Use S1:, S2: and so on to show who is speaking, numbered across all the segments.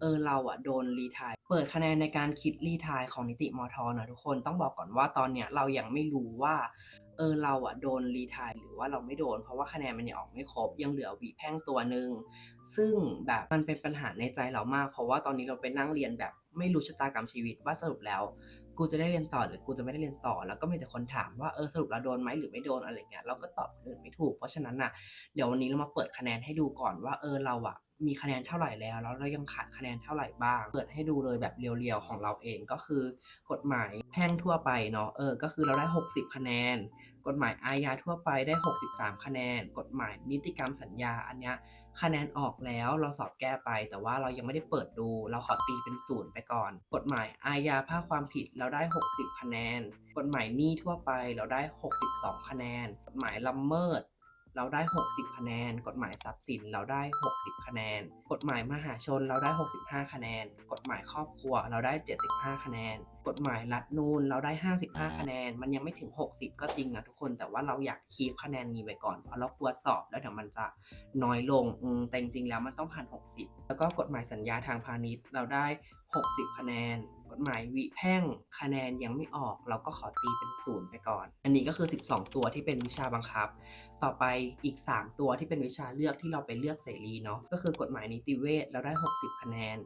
S1: เออเราอะโดนรีไทายเปิดคะแนนในการคิดรีไทายของนิติมอทอนะทุกคนต้องบอกก่อนว่าตอนเนี้ยเรายังไม่รู้ว่าเออเราอะโดนรีไทายหรือว่าเราไม่โดน เพราะว่าคะแนนมันยังออกไม่ครบยังเหลือวีแพ่งตัวหนึ่งซึ่งแบบมันเป็นปัญหาในใจเรามาก เพราะว่าตอนนี้เราไปนั่งเรียนแบบไม่รู้ชะตากรรมชีวิตว่าสรุปแล้ว กูจะได้เรียนต่อหรือกูจะไม่ได้เรียนต่อ แล้วก็มีแต่คนถามว่าเออสรุปเราโดนไหมหรือไม่โดนอะไรเงี้ยเราก็ตอบคนอื่นไม่ถูก เพราะฉะนั้นน่ะเดี๋ยววันนี้เรามาเปิดคะแนนให้ดูก่อนว่าเออเราอะมีคะแนนเท่าไหร่แล้ว แล้วเรายังขาดคะแนนเท่าไหร่บ้าง เปิดให้ดูเลยแบบเรียวๆของเราเองก็คือกฎหมายแพ่งทั่วไปเนาะ เออ ก็คือเราได้ 60 คะแนน กฎหมายอาญาทั่วไปได้ 63 คะแนน กฎหมายนิติกรรมสัญญาอันเนี้ย คะแนนออกแล้วเราสอบแก้ไป แต่ว่าเรายังไม่ได้เปิดดู เราขอตีเป็นศูนย์ไปก่อน กฎหมายอาญาภาคความผิดเราได้ 60 คะแนน กฎหมายหนี้ทั่วไปเราได้ 62 คะแนน กฎหมายละเมิด เราได้ 60 คะแนน กฎหมายทรัพย์สินเราได้ 60 คะแนน กฎหมายมหาชนเราได้ 65 คะแนน กฎหมายครอบครัวเราได้ 75 คะแนน กฎหมายรัฐนูนเราได้ 55 คะแนน มันยังไม่ถึง 60 ก็จริงนะทุกคน แต่ว่าเราอยากคีปคะแนนนี้ไว้ก่อน เพราะเรากลัวสอบแล้วเดี๋ยวมันจะน้อยลงแต่จริงๆแล้วมันต้องพัน60 แล้วก็กฎหมายสัญญาทางพาณิชย์เราได้ 60 คะแนน กฎหมายวิแพ่งคะแนนยังไม่ออก เราก็ขอตีเป็นศูนย์ไปก่อน อันนี้ก็คือ 12 ตัวที่เป็นวิชาบังคับ ต่อไปอีก 3 ตัวที่เป็นวิชาเลือกที่เราไปเลือกเสรีเนาะก็คือกฎหมายนิติเวชเราได้ 60 คะแนน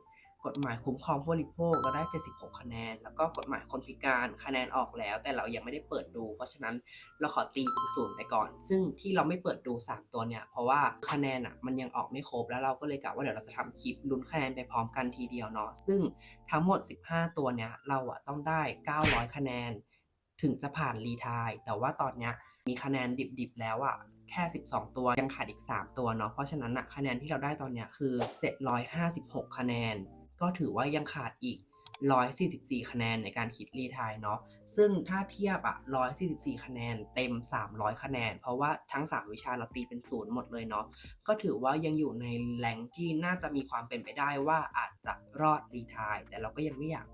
S1: กฎหมายคุ้มครองผู้บริโภคเราได้ 76 คะแนน แล้วก็กฎหมายคนพิการคะแนนออกแล้ว แต่เรายังไม่ได้เปิดดู เพราะฉะนั้นเราขอตีเป็นศูนย์ไปก่อน ซึ่งที่เราไม่เปิดดู 3 ตัวเนี่ย เพราะว่าคะแนนอะมันยังออกไม่ครบแล้วเราก็เลยกะว่าเดี๋ยวเราจะทำคลิปลุ้นคะแนนไปพร้อมกันทีเดียวเนาะซึ่งทั้งหมด 15 ตัวเนี่ยเราอะต้องได้ 900 คะแนน ถึงจะผ่านรีทร์แต่ว่าตอนเนี้ยมีคะแนนดิบๆแล้วอะแค่ 12 ตัวยังขาดอีก 3 ตัวเนาะเพราะฉะนั้นอะคะแนนที่เราได้ตอนเนี้ยคือ 756 คะแนน ก็ถือว่ายังขาดอีก 144 คะแนนในการคิดรีทร์เนาะซึ่งถ้าเทียบอะ144 คะแนนเต็ม 300 คะแนน เพราะว่าทั้ง 3 วิชาเราตีเป็นศูนย์หมดเลยเนาะก็ถือว่ายังอยู่ในแหล่งที่น่าจะมีความเป็นไปได้ว่าอาจจะรอดรีทร์แต่เราก็ยังไม่อยาก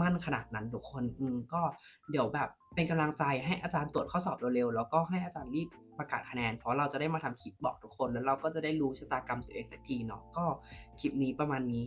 S1: มั่นขนาดนั้นทุกคนอืมก็เดี๋ยวแบบเป็นกำลังใจให้อาจารย์ตรวจข้อสอบเร็วๆ แล้วก็ให้อาจารย์รีบประกาศคะแนน เพราะเราจะได้มาทำคลิปบอกทุกคน แล้วเราก็จะได้รู้ชะตากรรมตัวเองสักทีเนาะก็คลิปนี้ประมาณนี้